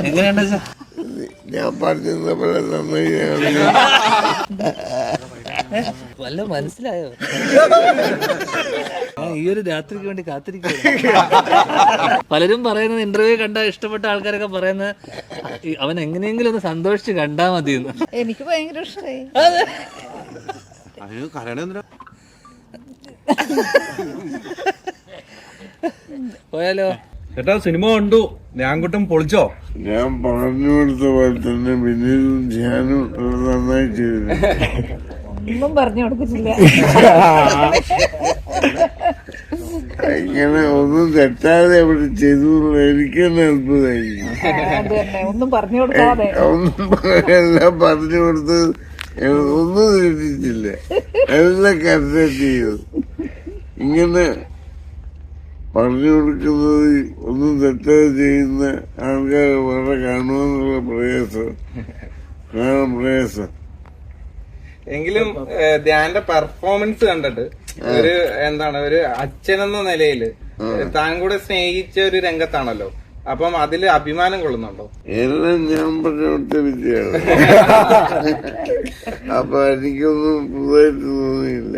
എങ്ങനെയുണ്ട് ഞാൻ പറഞ്ഞ പോലെ നന്നായി വല്ല മനസ്സിലായോ? ഞാൻ ഈ ഒരു രാത്രിക്ക് വേണ്ടി കാത്തിരിക്കുക പലരും പറയുന്നത് ഇന്റർവ്യൂ കണ്ട ഇഷ്ടപ്പെട്ട ആൾക്കാരൊക്കെ പറയുന്നത് അവൻ എങ്ങനെയെങ്കിലും ഒന്ന് സന്തോഷിച്ച് കണ്ടാ മതി എന്ന് എനിക്ക് ഭയങ്കര ഇഷ്ടമായി പോയാലോ? ചേട്ടാ സിനിമ കണ്ടു. ഞാൻകുട്ടം പൊളിച്ചോ? ഞാൻ പറഞ്ഞു കൊടുത്ത പോലെ തന്നെ വിനീതും ധ്യാനും നന്നായി ചെയ്തു ഒന്നും പറഞ്ഞു കൊടുത്തിട്ടില്ല ഇങ്ങനെ ഒന്നും തെറ്റാതെ അവിടെ ചെയ്തു എനിക്ക് തന്നെ അത്ഭുതമായി ഒന്നും പറഞ്ഞു കൊടുക്കാതെ. ഒന്നും എല്ലാം പറഞ്ഞു കൊടുത്ത് ഒന്നും തെറ്റിച്ചില്ല. എല്ലാം കറക്റ്റ് ചെയ്തു. ഇങ്ങനെ പറഞ്ഞു കൊടുക്കുന്നത് ഒന്നും തെറ്റാതെ ചെയ്യുന്ന ആൾക്കാർ വളരെ കാണുമെന്നുള്ള പ്രയാസം. കാണാൻ പ്രയാസം. എങ്കിലും ധ്യാന്റെ പെർഫോമൻസ് കണ്ടിട്ട് ഒരു എന്താണ് ഒരു അച്ഛൻ എന്ന നിലയിൽ താൻ കൂടെ സ്നേഹിച്ച ഒരു രംഗത്താണല്ലോ. അപ്പം അതിൽ അഭിമാനം കൊള്ളുന്നുണ്ടോ? എല്ലാം ഞാൻ പറഞ്ഞ വിദ്യയാണ് അപ്പൊ എനിക്കൊന്നും പുതുതായിട്ട് തോന്നിയില്ല.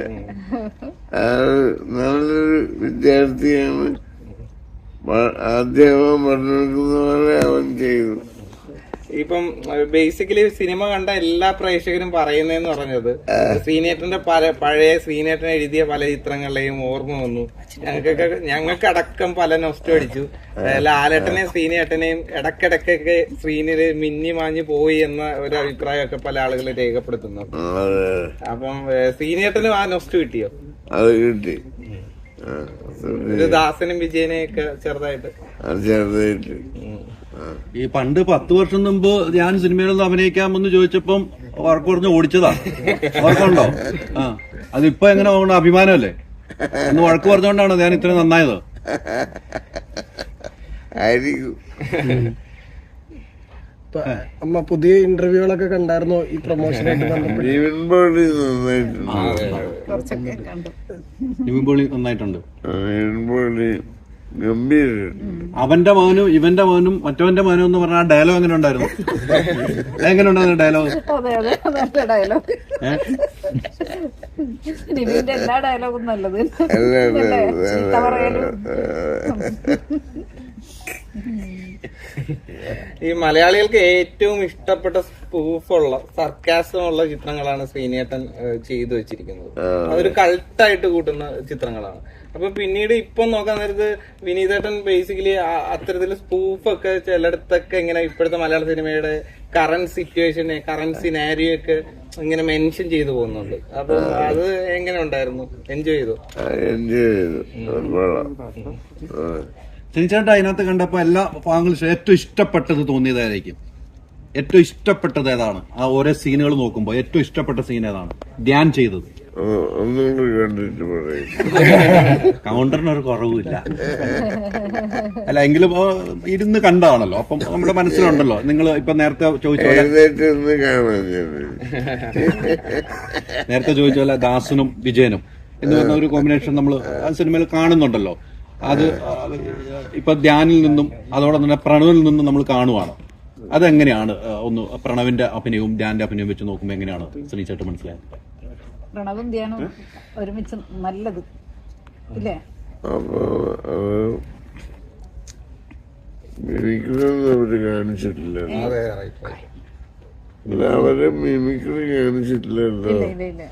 നല്ലൊരു വിദ്യാർത്ഥിയാണ്. അദ്ദേഹം പറഞ്ഞിരിക്കുന്ന പോലെ അവൻ ചെയ്തു. ഇപ്പം ബേസിക്കലി സിനിമ കണ്ട എല്ലാ പ്രേക്ഷകരും പറയുന്നതെന്ന് പറഞ്ഞത്. ശ്രീനേട്ടന്റെ പല പഴയ ശ്രീനേട്ടൻ എഴുതിയ പല ചിത്രങ്ങളിലെയും ഓർമ്മ വന്നു. ഞങ്ങൾക്കൊക്കെ ഞങ്ങൾക്കടക്കം പല നൊസ്റ്റ് അടിച്ചു. ലാലേട്ടനെയും ശ്രീനേട്ടനെയും ഇടക്കിടക്കൊക്കെ ശ്രീനിൽ മിന്നി മാഞ്ഞു പോയി എന്ന ഒരു അഭിപ്രായമൊക്കെ പല ആളുകളും രേഖപ്പെടുത്തുന്നു. അപ്പം ശ്രീനേട്ടനും ആ നൊസ്റ്റ് കിട്ടിയോ? അത് കിട്ടി ദാസനും വിജയനെയൊക്കെ ചെറുതായിട്ട്. അത് ചെറുതായിട്ട്. ഈ പണ്ട് പത്ത് വർഷം മുമ്പ് ഞാൻ സിനിമയിലൊന്ന് അഭിനയിക്കാമെന്ന് ചോദിച്ചപ്പം വർക്ക് പറഞ്ഞ് ഓടിച്ചതാ. ഓർക്കുണ്ടോ ആ. അതിപ്പോ എങ്ങനെ ഓണ അഭിമാനമല്ലേ? ഒന്ന് വഴക്ക് പറഞ്ഞുകൊണ്ടാണോ ഞാൻ ഇത്ര നന്നായത്. ആയിരിക്കും. അമ്മ പുതിയ ഇന്റർവ്യൂകളൊക്കെ കണ്ടായിരുന്നോ ഈ പ്രൊമോഷനായിട്ട് നന്നായിട്ടുണ്ട്. അവന്റെ മകനും ഇവന്റെ മകനും മറ്റവന്റെ മകനും എന്ന് പറഞ്ഞ ഡയലോഗ് എങ്ങനെ ഉണ്ടായിരുന്നു? എങ്ങനെ ഉണ്ടായിരുന്നു ഡയലോഗ് അതെ അതെ നല്ല ഡയലോഗ് എല്ലാ ഡയലോഗും നല്ലത് അല്ല അല്ല അല്ലേ? ചീത്ത പറയലും ഈ മലയാളികൾക്ക് ഏറ്റവും ഇഷ്ടപ്പെട്ട സ്പൂഫുള്ള സർക്കാസമുള്ള ചിത്രങ്ങളാണ് ശ്രീനേട്ടൻ ചെയ്തു വെച്ചിരിക്കുന്നത്. അതൊരു കൾട്ടായിട്ട് കൂട്ടുന്ന ചിത്രങ്ങളാണ്. അപ്പൊ പിന്നീട് ഇപ്പൊ നോക്കാൻ നേരത്ത് വിനീതേട്ടൻ ബേസിക്കലി അത്തരത്തിൽ സ്പൂഫൊക്കെ ചിലയിടത്തൊക്കെ ഇങ്ങനെ ഇപ്പോഴത്തെ മലയാള സിനിമയുടെ കറന്റ് സിറ്റുവേഷനെ കറന്റ് സിനാരിയോ ഒക്കെ ഇങ്ങനെ മെൻഷൻ ചെയ്തു പോകുന്നുണ്ട്. അപ്പൊ അത് എങ്ങനെ ഉണ്ടായിരുന്നു? എൻജോയ് ചെയ്തു? എൻജോയ് ചെയ്തു. കൊള്ളാം ആ. ചേട്ടാ അതിനകത്ത് കണ്ടപ്പോൾ എല്ലാ ഭാഗങ്ങളും ഏറ്റവും ഇഷ്ടപ്പെട്ടത് തോന്നിയതായിരിക്കും ഏറ്റവും ഇഷ്ടപ്പെട്ടത് ഏതാണ്? ആ ഓരോ സീനുകൾ നോക്കുമ്പോൾ ഏറ്റവും ഇഷ്ടപ്പെട്ട സീൻ ഏതാണ്? ധ്യാൻ ചെയ്തത്. കൗണ്ടറിന് ഒരു കുറവുമില്ല. അല്ല എങ്കിലും ഇരുന്ന് കണ്ടാണല്ലോ. അപ്പം നമ്മുടെ മനസ്സിലുണ്ടല്ലോ. നിങ്ങൾ ഇപ്പൊ നേരത്തെ ചോദിച്ച നേരത്തെ ചോദിച്ച പോലെ ദാസനും വിജയനും എന്ന് പറഞ്ഞ ഒരു കോമ്പിനേഷൻ നമ്മൾ ആ സിനിമയിൽ കാണുന്നുണ്ടല്ലോ. അത് ഇപ്പൊ ധ്യാനിൽ നിന്നും അതോടൊപ്പം തന്നെ പ്രണവിൽ നിന്നും നമ്മൾ കാണുവാണ്. അതെങ്ങനെയാണ് ഒന്ന് പ്രണവിന്റെ അഭിനയവും ധ്യാന്റെ അഭിനയവും വെച്ച് നോക്കുമ്പോൾ എങ്ങനെയാണ് ശ്രീചേട്ടൻ മനസ്സിലായത്? പ്രണവും ധ്യാനവും ഒരുമിച്ച് നല്ലത്. ഇല്ലേ? മിമിക്രിയൊന്നും അവർ കാണിച്ചിട്ടില്ല. എല്ലാവരും മിമിക്രി കാണിച്ചിട്ടില്ല ഇല്ല ഇല്ല ഇല്ല.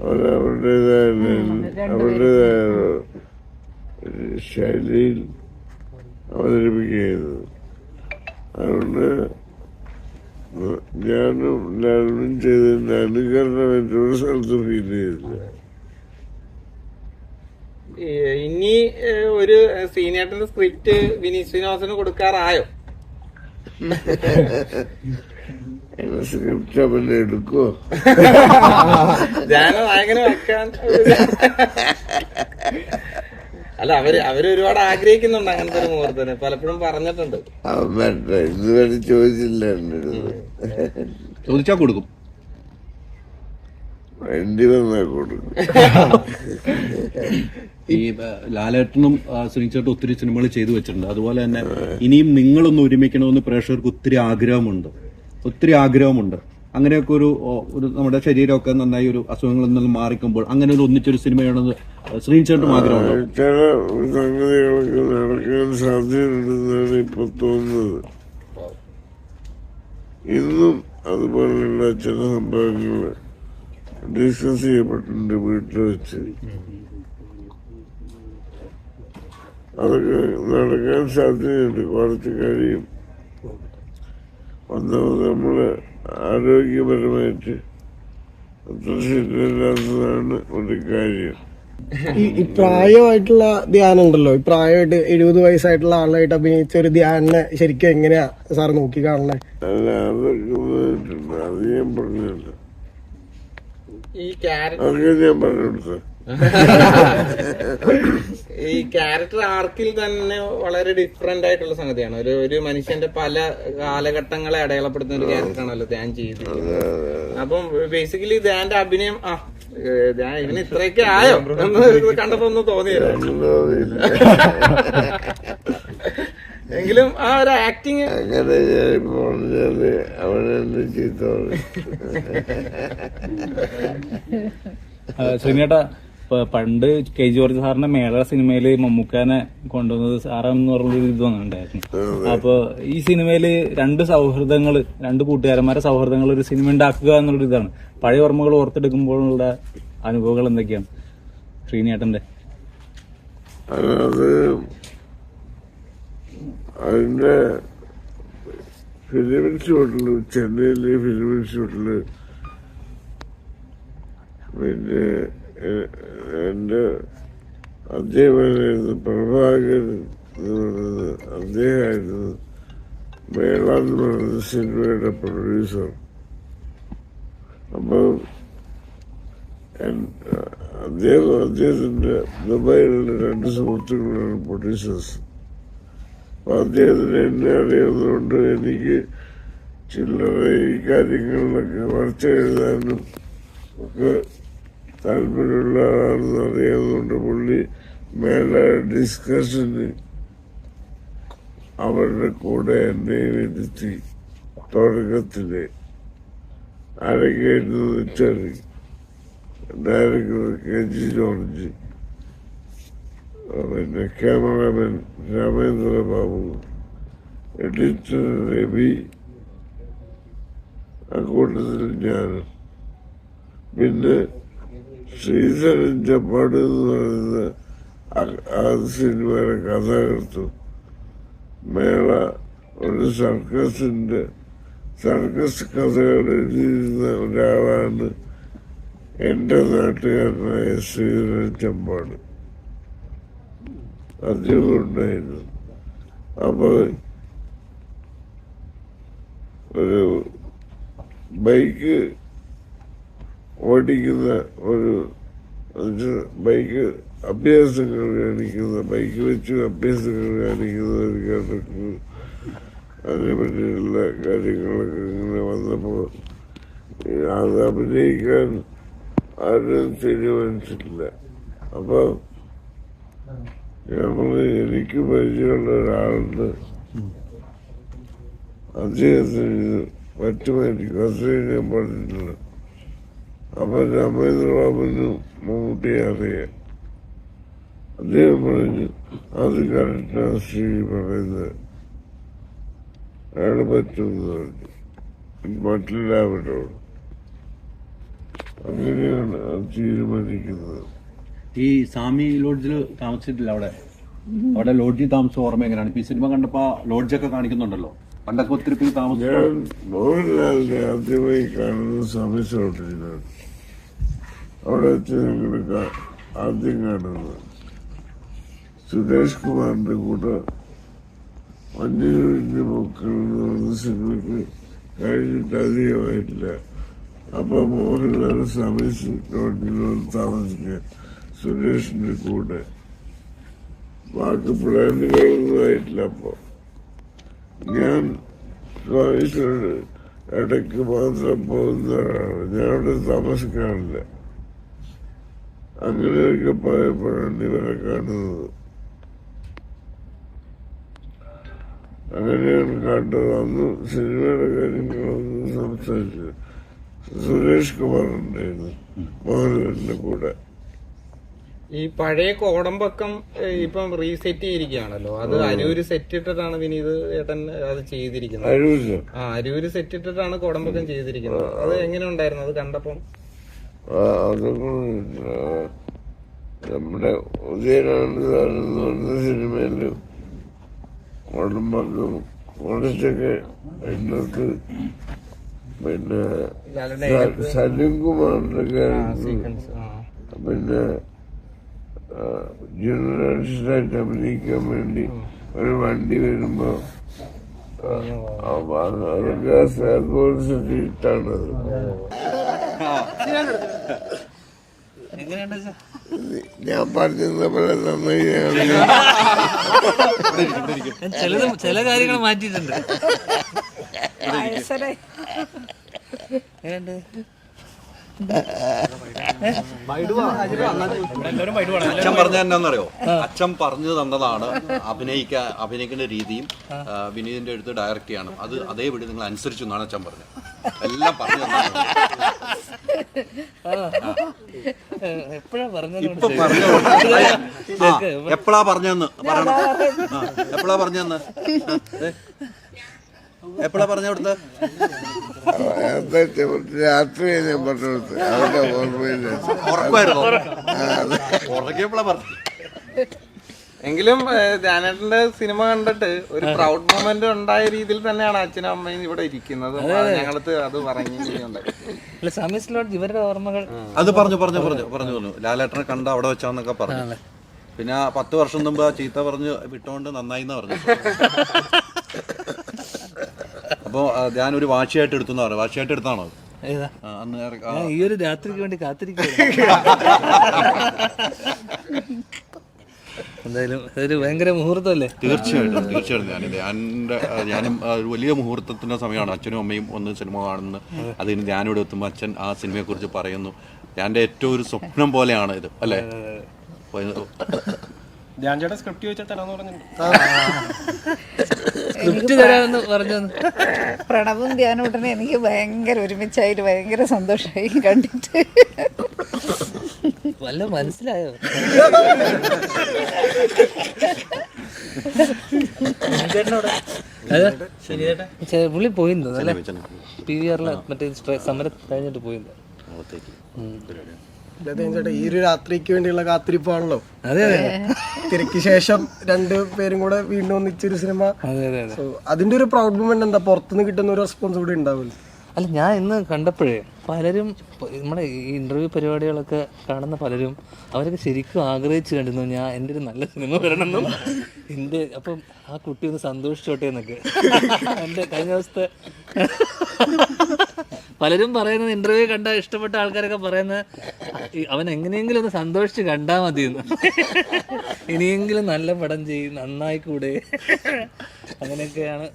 അവരവരുടേതായ അവരുടേതായ ശൈലിയിൽ അവതരിപ്പിക്കുകയായിരുന്നു. അതുകൊണ്ട് ഞാനും ലാലും ചെയ്തതിന്റെ എന്റെ ഒരു സ്ഥലത്ത് ഫീൽ ചെയ്തില്ല. ഇനി ഒരു സീനിയേട്ടന്റെ സ്ക്രിപ്റ്റ് വിനീത് ശ്രീനിവാസന് കൊടുക്കാറായോ? സ്ക്രിപ്റ്റ് അവനെ എടുക്കോ ധ്യാന നായകനെ വെക്കാൻ അല്ല അവർ അവർ ഒരുപാട് ആഗ്രഹിക്കുന്നുണ്ട് അങ്ങനത്തെ ഒരു മുഹൂർത്തത്തിന്. പലപ്പോഴും പറഞ്ഞിട്ടുണ്ട്. ചോദിച്ചാ ഇതുവരെ ചോദിച്ചില്ല എന്റെ അടുത്ത് ചോദിച്ചാൽ കൊടുക്കും. വണ്ടി വന്നാൽ കൊടുക്കും. ഈ ആ, ലാലേട്ടനും ആ, സുനിച്ചേട്ടൻ ഒത്തിരി സിനിമകൾ ചെയ്തു വെച്ചിട്ടുണ്ട്. അതുപോലെ തന്നെ ഇനിയും നിങ്ങളൊന്ന് ഒരുമിക്കണമെന്ന് പ്രേക്ഷകർക്ക് ഒത്തിരി ആഗ്രഹമുണ്ട്. ഒത്തിരി ആഗ്രഹമുണ്ട്. അങ്ങനെയൊക്കെ ഒരു ഒരു നമ്മുടെ ശരീരമൊക്കെ നന്നായി ഒരു അസുഖങ്ങളിൽ നിന്നും മാറിക്കുമ്പോൾ അങ്ങനെ ഒരു ഒന്നിച്ചൊരു സിനിമയാണെന്ന് ശ്രീചേട്ടനും ആഗ്രഹമാണ് ഇന്നും അതുപോലെയുള്ള ചില സംഭവങ്ങൾ ഡിസ്കസ് ചെയ്യപ്പെട്ടിട്ടുണ്ട് വീട്ടിൽ വെച്ച്. അതൊക്കെ നടക്കാൻ സാധ്യതയുണ്ട്. കുറച്ച് കഴിയും. ഒന്നാമത് നമ്മൾ ആരോഗ്യപരമായിട്ട് അത്ര ശരിയല്ലാത്തതാണ് ഒരു കാര്യം. ഈ ഈ പ്രായമായിട്ടുള്ള ധ്യാനം ഉണ്ടല്ലോ ഈ പ്രായമായിട്ട് എഴുപത് വയസ്സായിട്ടുള്ള ആളായിട്ട് അഭിനയിച്ച ഒരു ധ്യാനെ ശരിക്കും എങ്ങനെയാ സാർ നോക്കി കാണണേ അല്ല അതൊക്കെ വന്നിട്ടുണ്ട് അത് ഞാൻ പറഞ്ഞില്ല. ഈ ക്യാരക്ടർ അതൊക്കെ ഞാൻ പറഞ്ഞു കൊടുത്തത് ഈ ക്യാരക്ടർ ആർക്കിൽ തന്നെ വളരെ ഡിഫറെന്റ് ആയിട്ടുള്ള സംഗതിയാണ്. ഒരു ഒരു മനുഷ്യന്റെ പല കാലഘട്ടങ്ങളെ അടയാളപ്പെടുത്തുന്ന ഒരു ക്യാരക്ടറാണല്ലോ ധ്യാൻ ചെയ്തിരിക്കുന്നത്. അപ്പം ബേസിക്കലി ധ്യാന്റെ അഭിനയം ആ ഞാൻ ഇവന് ഇത്രയൊക്കെ ആയോ? എന്ന് കണ്ടപ്പോ ഒന്നും തോന്നിയില്ല. എങ്കിലും ആ ഒരു ആക്ടിങ് അങ്ങനെ ശ്രീനേട്ട പണ്ട് കെ ജോർജ് സാറിന്റെ മേള സിനിമയിൽ മമ്മൂക്കാനെ കൊണ്ടുവന്നത് സാറെന്ന് പറഞ്ഞൊരു ഇത് വന്നിട്ടുണ്ടായിരുന്നു. അപ്പൊ ഈ സിനിമയിൽ രണ്ട് സൗഹൃദങ്ങൾ രണ്ട് കൂട്ടുകാരന്മാരെ സൗഹൃദങ്ങൾ ഒരു സിനിമ ഉണ്ടാക്കുക എന്നുള്ളൊരു ഇതാണ്. പഴയ ഓർമ്മകൾ ഓർത്തെടുക്കുമ്പോഴുള്ള അനുഭവങ്ങൾ എന്തൊക്കെയാണ്? ശ്രീനേട്ടന്റെ അത് അതിന്റെ ഫിലിം ഇൻസ്റ്റിറ്റ്യൂട്ടിൽ ചെന്നൈയിലെ ഫിലിം ഇൻസ്റ്റിറ്റ്യൂട്ടിൽ പിന്നെ എ- എന്റെ അദ്ദേഹമായിരുന്നു പ്രഭാകരൻ എന്ന് പറയുന്നത് അദ്ദേഹമായിരുന്നു മേള എന്ന് പറയുന്ന സിനിമയുടെ പ്രൊഡ്യൂസർ അപ്പം അദ്ദേഹം അദ്ദേഹത്തിന്റെ ദുബായിലുള്ള രണ്ട് സുഹൃത്തുക്കളാണ് പ്രൊഡ്യൂസേഴ്സ് അപ്പം അദ്ദേഹത്തിന് എന്നെ അറിയാവുന്നതുകൊണ്ട് എനിക്ക് ചില്ലറ ഈ കാര്യങ്ങളിലൊക്കെ വളർച്ച എഴുതാനും ഒക്കെ താല്പര്യമുള്ള ആളാണെന്ന് അറിയാതുകൊണ്ട് പുള്ളി മേള ഡിസ്കഷന് അവരുടെ കൂടെ എന്നെയും ഇരുത്തി തുടക്കത്തിൽ ആരൊക്കെയായിരുന്നു വെച്ചാൽ ഡയറക്ടർ കെ ജി ജോർജ് പിന്നെ ക്യാമറാമാൻ രാമേന്ദ്ര ബാബു എഡിറ്റർ രവി അക്കൂട്ടത്തിൽ ഞാൻ പിന്നെ ശ്രീധരൻ ചപ്പാട് എന്ന് പറയുന്ന ആ- സിനിമയുടെ കഥാകൃത്ത് മേള ഒരു സർക്കസിന്റെ സർക്കസ് കഥകൾ എഴുതിയിരുന്ന ഒരാളാണ് എന്റെ നാട്ടുകാരനായ ശ്രീധരൻ ചമ്പാട് അദ്ദേഹം ഉണ്ടായിരുന്നു അപ്പൊ ഒരു ബൈക്ക് ഓടിക്കുന്ന ഒരു ബൈക്ക് അഭ്യാസങ്ങൾ കാണിക്കുന്ന ബൈക്ക് വെച്ച് അഭ്യാസങ്ങൾ കാണിക്കുന്ന ഒരു ക്യാരക്ടർ അതിനെ പറ്റിയുള്ള കാര്യങ്ങളൊക്കെ ഇങ്ങനെ വന്നപ്പോൾ അത് അഭിനയിക്കാൻ ആരും തീരുമാനിച്ചിട്ടില്ല. അപ്പൊ നമ്മൾ എനിക്ക് പരിചയമുള്ള ഒരാളുണ്ട്. അദ്ദേഹത്തിന് പറ്റുമായിരിക്കും. അത്രയും ഞാൻ പറഞ്ഞിട്ടില്ല അപ്പൊ രാമേന്ദ്രബാബുനും മമ്മൂട്ടിയെ അറിയാം. അദ്ദേഹം പറഞ്ഞു അത് കറക്റ്റാണ് ശ്രീ പറയുന്നത് അയാൾ പറ്റുമെന്ന് പറഞ്ഞു. മറ്റെല്ലാവരോടും. അങ്ങനെയാണ് തീരുമാനിക്കുന്നത്. ഈ സ്വാമി ലോഡ്ജിൽ താമസിച്ചിട്ടില്ല അവിടെ? അവിടെ ലോഡ്ജിൽ താമസം ഓർമ്മ എങ്ങനെയാണ്? ഈ സിനിമ കണ്ടപ്പോ ലോഡ്ജൊക്കെ കാണിക്കുന്നുണ്ടല്ലോ? പണ്ടൊക്കെ ഒത്തിരി താമസിച്ചു ഞാൻ മോഹൻലാലിനെ ആദ്യമായി കാണുന്ന സമയത്തോട്ടിരുന്നാണ് അവിടെ വെച്ച് ആദ്യം കാണുന്നത് സുരേഷ് കുമാറിന്റെ കൂടെ മഞ്ഞുവിന്റെ മക്കൾ എന്ന് പറഞ്ഞ സിനിമയ്ക്ക് കഴിഞ്ഞിട്ട് അധികമായിട്ടില്ല. അപ്പൊ മോഹൻലാൽ സമയത്തോട്ടിൽ താമസിക്കുക സുരേഷിന്റെ കൂടെ. ബാക്കി പ്ലാനുകളൊന്നും ആയിട്ടില്ല അപ്പൊ. ഞാൻ ഇടയ്ക്ക് മാത്രം പോകുന്നതാണ്. ഞാൻ അവിടെ താമസിക്കാറില്ല. അങ്ങനെയൊക്കെ പോയപ്പോഴാണ് ഇവരെ കാണുന്നത് അങ്ങനെയാണ് കണ്ടത്. അന്ന് സിനിമയുടെ കാര്യങ്ങളൊന്നും സംസാരിച്ചു സുരേഷ് കുമാർ ഉണ്ടായിരുന്നു മോഹൻലാലിന്റെ കൂടെ. ഈ പഴയ കോടമ്പക്കം ഇപ്പം റീസെറ്റ് ചെയ്തിരിക്കുകയാണല്ലോ. അത് അരൂര് സെറ്റ് ഇട്ടിട്ടാണ് വിനീത് ഏട്ടൻ അത് ചെയ്തിരിക്കുന്നത്. ആ അരൂര് സെറ്റ് ഇട്ടിട്ടാണ് കോടമ്പക്കം ചെയ്തിരിക്കുന്നത്. അത് എങ്ങനെ ഉണ്ടായിരുന്നു? അത് കണ്ടപ്പം ആ, നമ്മുടെ ഉദയനാനന്ദൻ എന്ന് പറഞ്ഞ സിനിമയിൽ കുടുംബക്കും കുറച്ചൊക്കെ ഇതിനകത്ത് പിന്നെ സലീം കുമാറിന്റെ ആ പിന്നെ ജനറേഷനായിട്ട് അഭിനയിക്കാൻ വേണ്ടി ഒരു വണ്ടി വരുമ്പോ അതൊക്കെ വെച്ചാ? ഞാൻ പറഞ്ഞത് പോലെ ചിലത് ചില കാര്യങ്ങൾ മാറ്റിയിട്ടുണ്ട്. എങ്ങനെയുണ്ട്? അച്ഛൻ പറഞ്ഞ എന്നാന്നറിയോ? അച്ഛൻ പറഞ്ഞു തന്നതാണ്. അഭിനയിക്ക അഭിനയിക്കുന്ന രീതിയും വിനീതിന്റെ അടുത്ത് ഡയറക്റ്റ് ചെയ്യണം അത് അതേപടി നിങ്ങൾ അനുസരിച്ചു എന്നാണ് അച്ഛൻ പറഞ്ഞത്. എല്ലാം പറഞ്ഞു. എപ്പോഴാ പറഞ്ഞത് ഇപ്പൊ പറഞ്ഞു? എപ്പോഴാ? പറഞ്ഞെന്ന് പറയണം. എപ്പോഴാ പറഞ്ഞെന്ന്? എപ്പോഴാ പറഞ്ഞു അവിടുത്തെ രാത്രി ഞാൻ പറഞ്ഞത് അവരുടെ ഓർമ്മയില്ല? പറഞ്ഞു എങ്കിലും ധ്യാനേട്ടന്റെ സിനിമ കണ്ടിട്ട് ഒരു പ്രൗഡ് മൊമെന്റ് ഉണ്ടായ രീതിയിൽ തന്നെയാണ് അച്ഛനും അമ്മയും ഇവിടെ ഇരിക്കുന്നത്. ഞങ്ങൾക്ക് അത്. പറഞ്ഞിട്ടുണ്ട് ഇവരുടെ ഓർമ്മകൾ അത് പറഞ്ഞു പറഞ്ഞു പറഞ്ഞു പറഞ്ഞു പറഞ്ഞു. ലാലേട്ടനെ കണ്ട അവിടെ വെച്ചാന്നൊക്കെ പറഞ്ഞു. പിന്നെ പത്ത് വർഷം മുമ്പ് ആ ചീത്ത പറഞ്ഞ് വിട്ടോണ്ട് നന്നായി എന്ന് പറഞ്ഞു. അപ്പോ ഞാൻ ഒരു വാശിയായിട്ട് എടുത്തു പറയാം. വാശിയായിട്ട് എടുത്താണോ? ഏതാ? ഞാൻ ഈ ഒരു രാത്രിക്ക് വേണ്ടി കാത്തിരിക്കുകയാണ്. എന്തായാലും ഒരു ഭയങ്കര മുഹൂർത്തമല്ലേ? തീർച്ചയായിട്ടും തീർച്ചയായിട്ടും. ധ്യാനിന്റെ ആ, ഞാനും ഒരു വലിയ മുഹൂർത്തത്തിന്റെ സമയമാണ്. അച്ഛനും അമ്മയും ഒന്ന് സിനിമ കാണുന്നു അതിന് ഞാനിവിടെ എത്തുമ്പോൾ അച്ഛൻ ആ സിനിമയെ കുറിച്ച് പറയുന്നു. ഞാൻ ഏറ്റവും ഒരു സ്വപ്നം പോലെയാണ് ഇത് അല്ലേ? ഇത് സ്ക്രിപ്റ്റ് തരാമെന്ന് പറഞ്ഞു പ്രണവും ധ്യാനൂട്ടനെ എനിക്ക് ഭയങ്കര ഒരുമിച്ചായിട്ട് ഭയങ്കര സന്തോഷമായി കണ്ടിട്ട്. വല്ല മനസ്സിലായോ? പുള്ളി പോയി അല്ലേ? പി വി ആറിലെ മറ്റേ സമരം കഴിഞ്ഞിട്ട് പോയിന്ന്. ചേട്ടാ ഈ ഒരു രാത്രിക്ക് വേണ്ടിയുള്ള കാത്തിരിപ്പാണല്ലോ. അതെ അതെ. തിരക്ക് ശേഷം രണ്ട് പേരും കൂടെ വീണ്ടും ഒന്നിച്ചൊരു സിനിമ. സോ അതിന്റെ ഒരു പ്രൗഡ് മൂമെന്റ് എന്താ? പുറത്തുനിന്ന് കിട്ടുന്ന ഒരു റെസ്പോൺസ് കൂടി ഉണ്ടാവില്ല? അല്ല ഞാൻ ഇന്ന് കണ്ടപ്പോഴേ പലരും നമ്മുടെ ഈ ഇന്റർവ്യൂ പരിപാടികളൊക്കെ കാണുന്ന പലരും അവരൊക്കെ ശരിക്കും ആഗ്രഹിച്ചു കണ്ടിരുന്നു ഞാൻ എന്റെ ഒരു നല്ല സിനിമ വരണമെന്നും എന്റെ അപ്പം ആ കുട്ടി ഒന്ന് സന്തോഷിച്ചോട്ടെ എന്നൊക്കെ. എന്റെ കഴിഞ്ഞ ദിവസത്തെ പലരും പറയുന്നത് ഇന്റർവ്യൂ കണ്ട ഇഷ്ടപ്പെട്ട ആൾക്കാരൊക്കെ പറയുന്നത് അവൻ എങ്ങനെയെങ്കിലും ഒന്ന് സന്തോഷിച്ച് കണ്ടാ മതി എന്ന് ഇനിയെങ്കിലും നല്ല പടം ചെയ്യും നന്നായി കൂടെ. അങ്ങനെയൊക്കെയാണ്.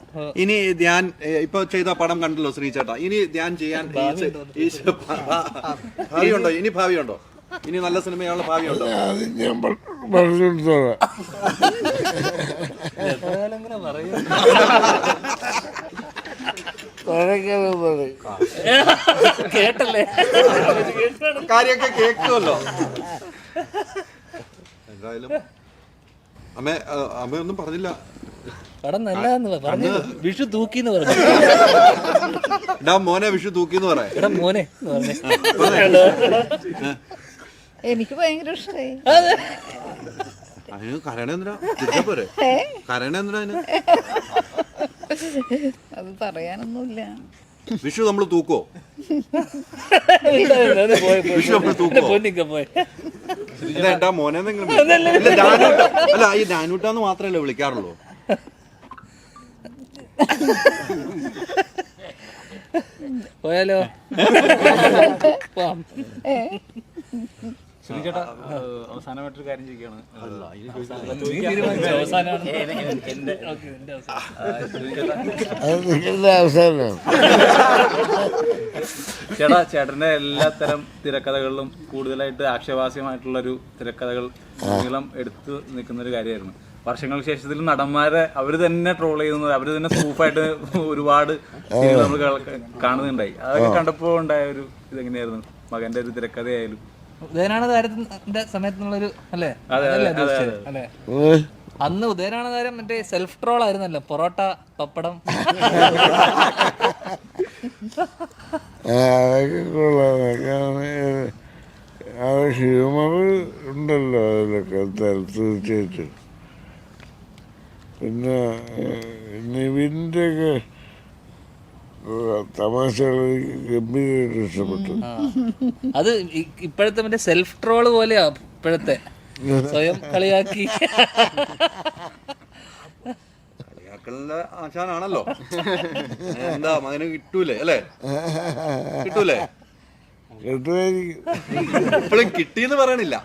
ഇനി ധ്യാൻ ഇപ്പൊ ചെയ്ത പടം കണ്ടല്ലോ ശ്രീ ചേട്ടാ ഇനി ധ്യാൻ ചെയ്യാൻ ഭാവിയുണ്ടോ? ഇനി ഭാവിയുണ്ടോ? ഇനി നല്ല സിനിമയുള്ള ഭാവിയുണ്ടോ? ഞാൻ പറഞ്ഞു കൊടുത്തോളാം എത്ര കാലം ഇങ്ങനെ പറയും കേട്ടല്ലേ? കാര്യമൊക്കെ കേൾക്കുമല്ലോ. എന്തായാലും അമ്മ അമ്മയൊന്നും പറഞ്ഞില്ല. പടം നല്ലതെന്ന് പറഞ്ഞു. വിഷു തൂക്കിന്ന് പറഞ്ഞു. എടാ മോനെ വിഷു തൂക്കിന്ന് പറയാം എടാ മോനെ എന്ന് എനിക്ക് ഭയങ്കര ഇഷ്ടമായി അതിന് കരണ എന്തിനാ തിരിച്ചാ പോരെ. കരണ എന്തിനാ അതിന് അത് പറയാനൊന്നുമില്ല. വിഷു നമ്മൾ തൂക്കോ? വിഷു നമ്മൾ തൂക്കോ? മോനെ. അല്ല ഈ ഡാനൂട്ടാന്ന് മാത്രമല്ലേ വിളിക്കാറുള്ളൂ? പോയാലോ? ചേട്ടാ അവസാനമായിട്ടൊരു കാര്യം ചോദിക്കുകയാണ് ചേട്ടാ ചേട്ടന്റെ എല്ലാത്തരം തിരക്കഥകളിലും കൂടുതലായിട്ട് ആക്ഷേപാസ്യമായിട്ടുള്ള ഒരു തിരക്കഥകൾ നീളം എടുത്തു നിൽക്കുന്ന ഒരു കാര്യമായിരുന്നു. വർഷങ്ങൾക്ക് ശേഷത്തിൽ നടന്മാരെ അവർ തന്നെ ട്രോൾ ചെയ്യുന്നത് അവർ തന്നെ സൂപ്പായിട്ട് ഒരുപാട് നമ്മൾ കാണുന്നുണ്ടായി. അതൊക്കെ കണ്ടപ്പോ ഉണ്ടായ ഒരു ഇതെങ്ങനെയായിരുന്നു? മകന്റെ ഒരു തിരക്കഥയായാലും. ഉദയനാണ് താരത്തിന്റെ സമയത്തുള്ളൊരു അല്ലേ? അതെ, അതല്ലേ അതെ, അല്ലേ? അന്ന് ഉദയനാണ് താരം മറ്റേ സെൽഫ് ട്രോൾ ആയിരുന്നല്ലോ പൊറോട്ട പപ്പടം. ആ ഹ്യൂമർ ഉണ്ടല്ലോ അതിലൊക്കെ തീർച്ചയായിട്ടും പിന്നെ നിവിന്റെ ഒക്കെ തമാശകൾ ഗംഭീരമായിട്ട് ഇഷ്ടപ്പെട്ടു അത് ഇപ്പോഴത്തെ മറ്റേ സെൽഫ് ട്രോൾ പോലെയാ ഇപ്പോഴത്തെ. സ്വയം കളിയാക്കി. കളിയാക്കലിന്റെ ആശാനാണല്ലോ. എന്താ മകന് കിട്ടൂലേ അല്ലേ? കിട്ടൂലേ? കേട്ടുമായിരിക്കും. ഇപ്പോഴും കിട്ടിയെന്ന് പറയണില്ല.